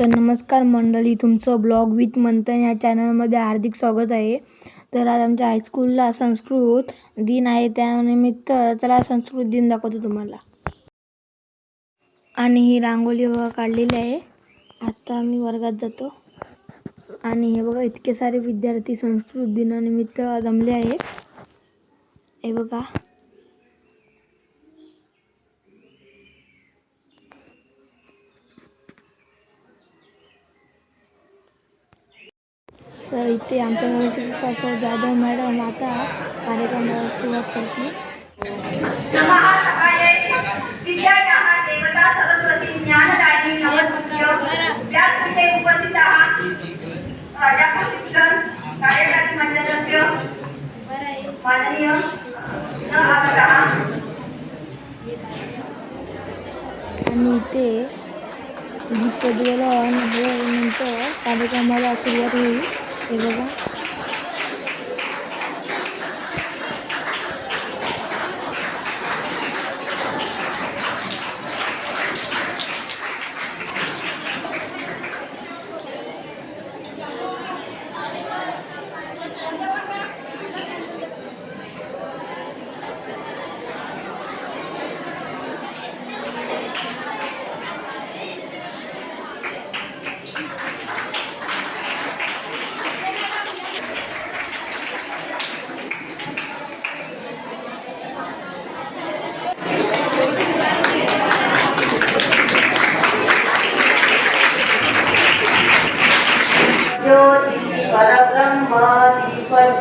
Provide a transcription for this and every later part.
तर नमस्कार मंडळी तुमचं ब्लॉग विथ मंथन या चॅनलमध्ये हार्दिक स्वागत आहे. तर आज आमच्या हायस्कूलला संस्कृत दिन आहे त्यानिमित्त चला संस्कृत दिन दाखवतो तुम्हाला. आणि ही रांगोळी बघा काढलेली आहे. आता आम्ही वर्गात जातो. आणि हे बघा इतके सारे विद्यार्थी संस्कृत दिनानिमित्त जमले आहेत. हे बघा. तर इथे आमच्या शिक्षक जाधव मॅडम. आता कार्यक्रमाला सुरुवात करते. आणि इथे विद्यायाः देवता आणि नंतर कार्यक्रमाला सुरुवात होईल. हे बघा ज्योति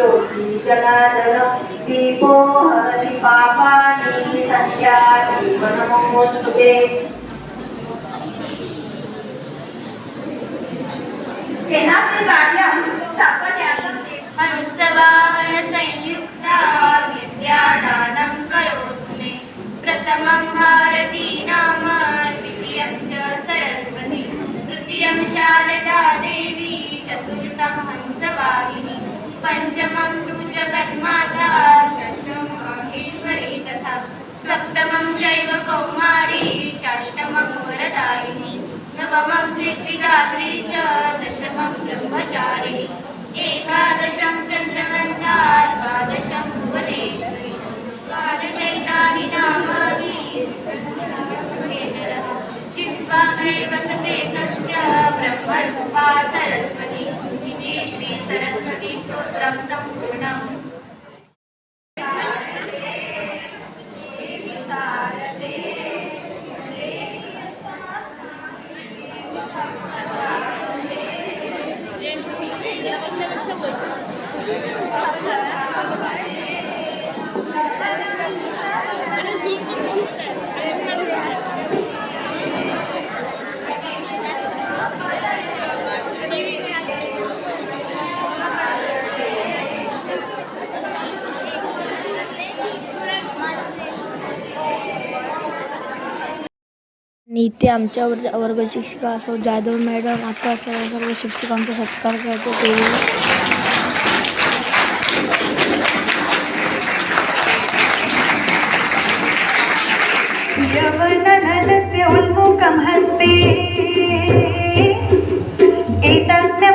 ज्योती जनार्दन दीपो हरति पापानि सत्यानि नमोस्तुते तेनापि कार्यं संयुक्ता विद्यादानं करोतु मे प्रथमं भारत तु जगन्माता षष्ठं तथा सप्तमं चैव कौमारी चाष्टमं वरदायिनी नवमं सिद्धिदात्री च दशमं ब्रह्मचारिणी एकादशं चन्द्रघण्टा द्वादशं भुवनेश्वरी द्वादशैतानि नामानि चित्वाग्रे वसते तस्य ब्रह्मरूपा सरस्वती। para nos. आणि इथे आमच्या वर्ग शिक्षिका असो जाधव मॅडम आता सर्व सर्व शिक्षकांचा सत्कार करतो ते. यवनधनस्य हस्ते। एतस्य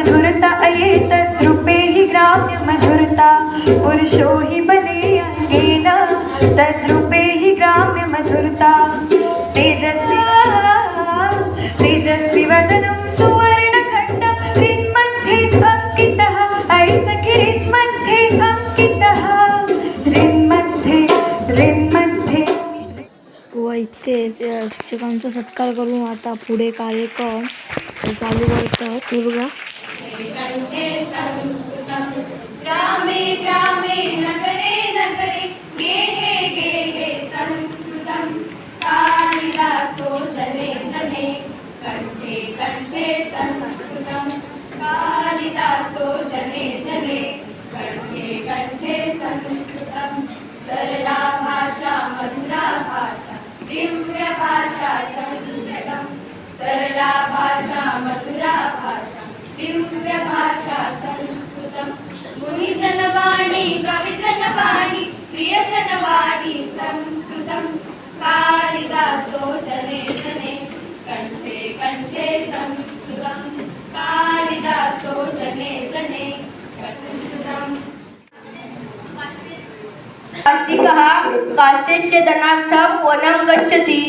मधुरता अयेत रूपे हि ग्राम्य मधुरता. पुरुषो हि बले अंगेन तद्रूपे हि ग्राम्य मधुरता. तेजस्वी तेजस्वी वदनं सुवर्णखण्ड हृन्मध्ये अंकितः ऐसखि हृन्मध्ये अंकितः हृन्मध्ये हृन्मध्ये व इथे शिक्षकांचा सत्कार करून आता पुढे कार्यक्रम चालू करतात. हे बघा. Hoy trae. कविजनवाणी प्रियजनवाणी संस्कृतं कालिदासो जने जने कण्ठे कण्ठे संस्कृतं कालिदासो जने जने संस्कृतम् कार्तिकः कार्तेच्य धनार्थं वनं गच्छति।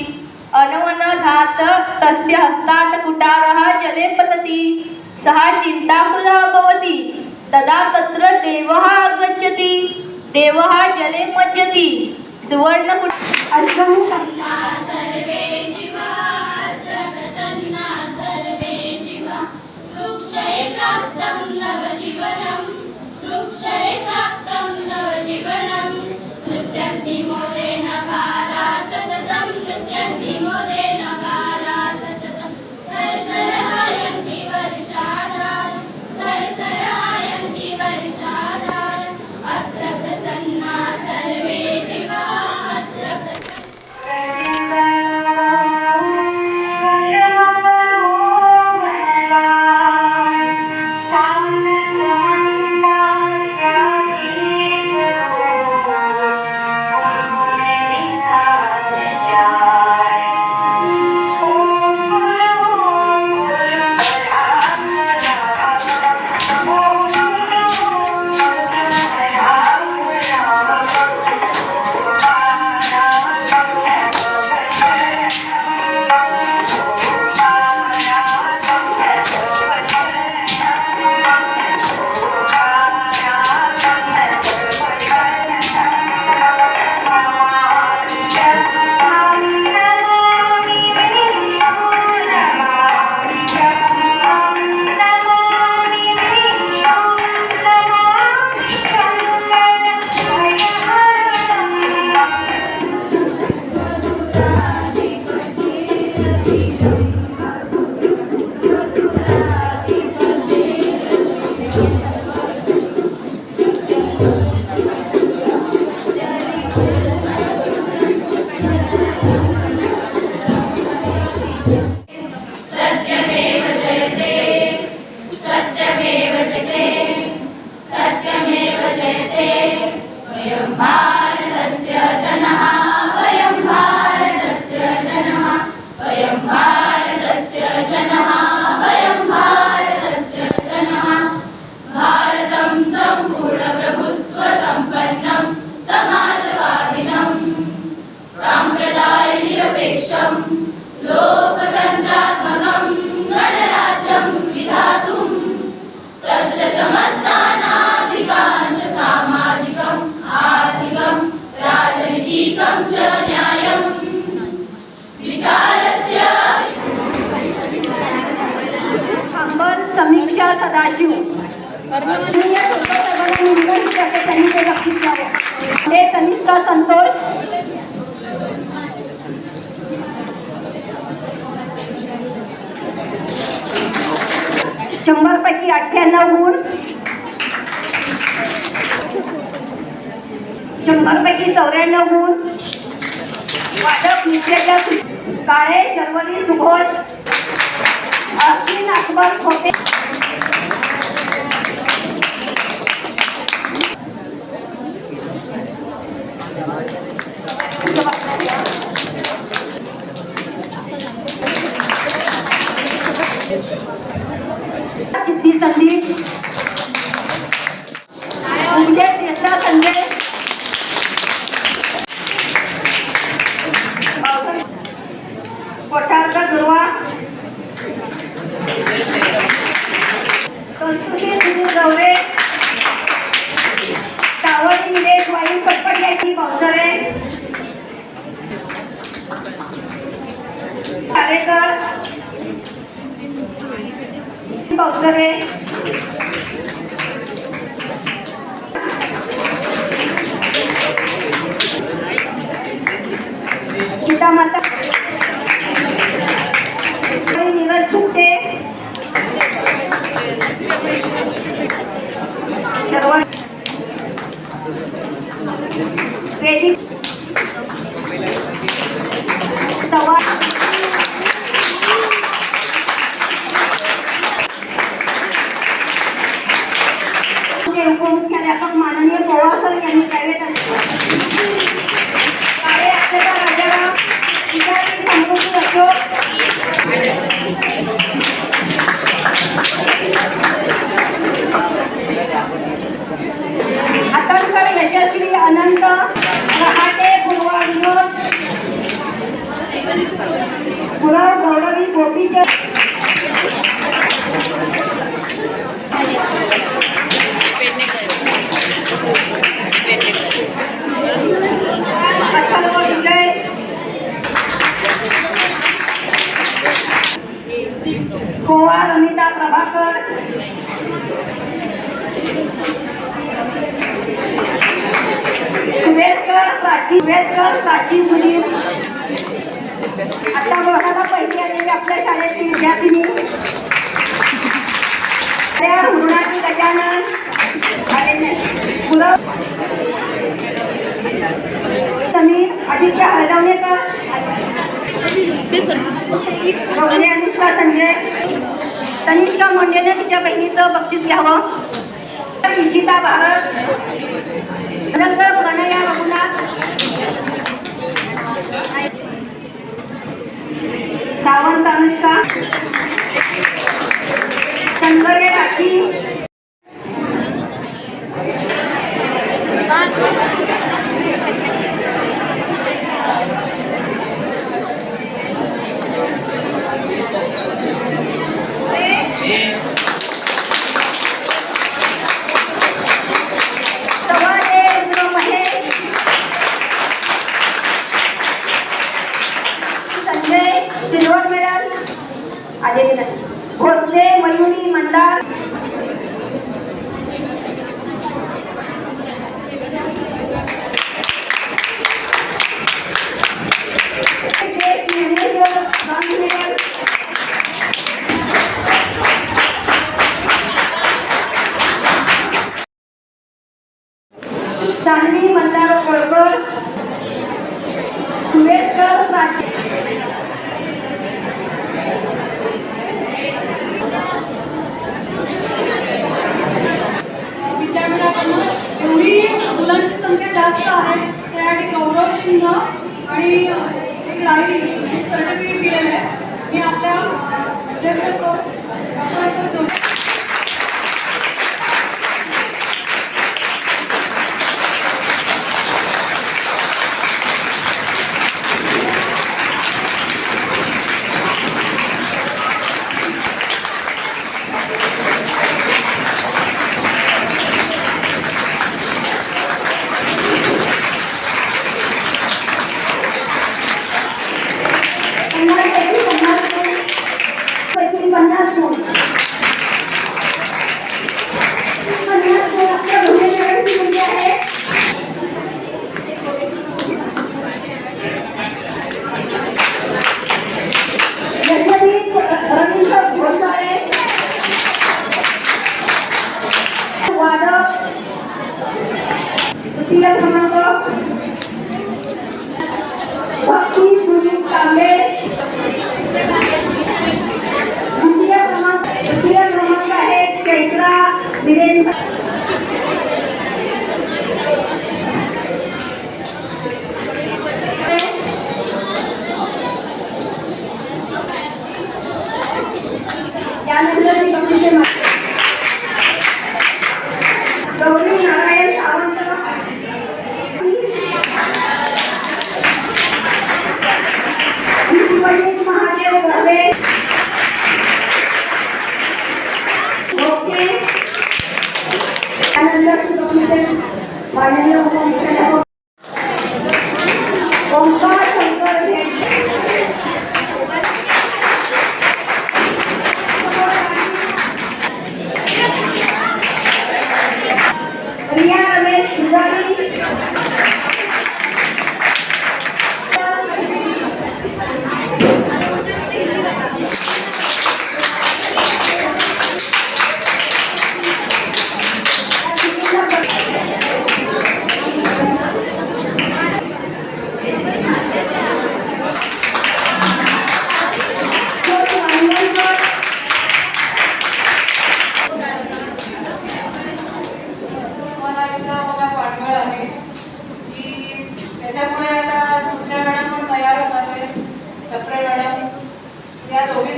अनवनधात् तस्य हस्तात् कुटारः जले पतति। सः चिन्ताकुलः भवति। तदा तत्र देवः आगच्छति देवः जले मज्जति सुवर्णकुट साम्प्रदायनिरपेक्षं लोकतन्त्रात्मकं गणराज्यं विधातुं तस्य समस्तानाधिकांश सामाजिकम् आर्थिकं राजनीतिकं च न्यायम्। विचारस्य अंबर समीक्षा सदाशिव। त्यांनी ते लक्षात घ्यावं हे कनिष्ठ संतोष शंभर पैकी अठ्ठ्याण्णव गुण शंभर पैकी चौऱ्याण्णव गुण वादक नृत्याच्या काळे शर्वरी सुघोष अश्विन अकबर खोटे. Nanti. गोवा अनिता प्रभाकर. कुबेरकरसाठी कुबेरकरसाठी सुनील. आता बघायला पहिली आलेली आपल्या शाळेतील विद्यार्थिनी. त्या मृणाची गजानन. पुरव समीर अजितच्या हळदवणेकर तनिष्का संजय. तनिष्का मुंडेने तिच्या बहिणीचं बक्षीस घ्यावं. तर इशिता भारत रंग प्रणया रघुनाथ. सावंत अनुष्का. संगरे राखी.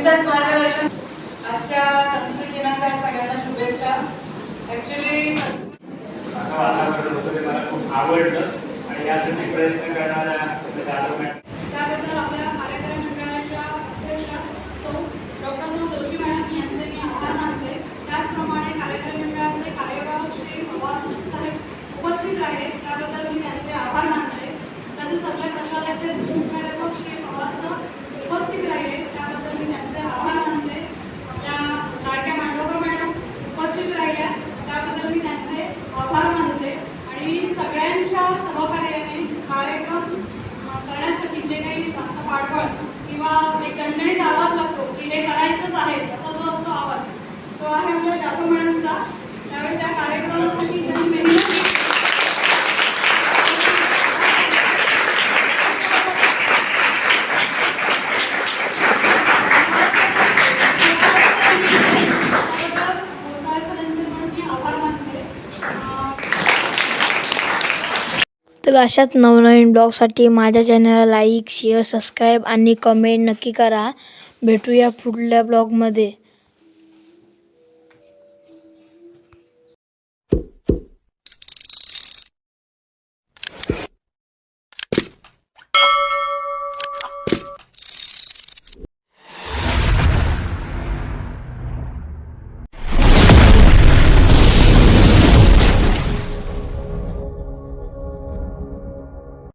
मॅडम मार्गदर्शन आजच्या संस्कृत दिनाच्या सगळ्यांना शुभेच्छा. ऍक्च्युली मला खूप आवडलं आणि यासाठी प्रयत्न करणाऱ्या आपल्या जाधव मॅडम त्याबद्दल आपल्या कार्यक्रम मंडळाच्या अध्यक्षा सौ डॉक्टर सौ जोशी मॅडम यांचे मी आभार मानते. त्याचप्रमाणे कार्यक्रम मंडळाचे कार्यवाह श्री पवार साहेब उपस्थित राहिले. त्याबद्दल मी त्यांचे आभार मानते. तसेच आपल्या प्रशालेचे मुख्याध्यापक श्री पवार सर उपस्थित राहिले त्याबद्दल मी त्यांचे आभार मानते आपल्या लाडक्या मांडवकर मॅडम उपस्थित राहिल्या त्याबद्दल मी त्यांचे आभार मानते आणि सगळ्यांच्या सहकार्याने कार्यक्रम अ, करण्यासाठी जे काही आता पाठबळ किंवा एक दणदणीत आवाज लागतो की हे करायचंच आहे असा जो असतो आवाज तो आहे त्यावेळी त्या कार्यक्रमासाठी त्यांनी मेहनत तर अशाच नवनवीन ब्लॉगसाठी माझ्या चॅनलला लाईक शेअर सबस्क्राईब आणि कमेंट नक्की करा. भेटूया पुढल्या ब्लॉगमध्ये.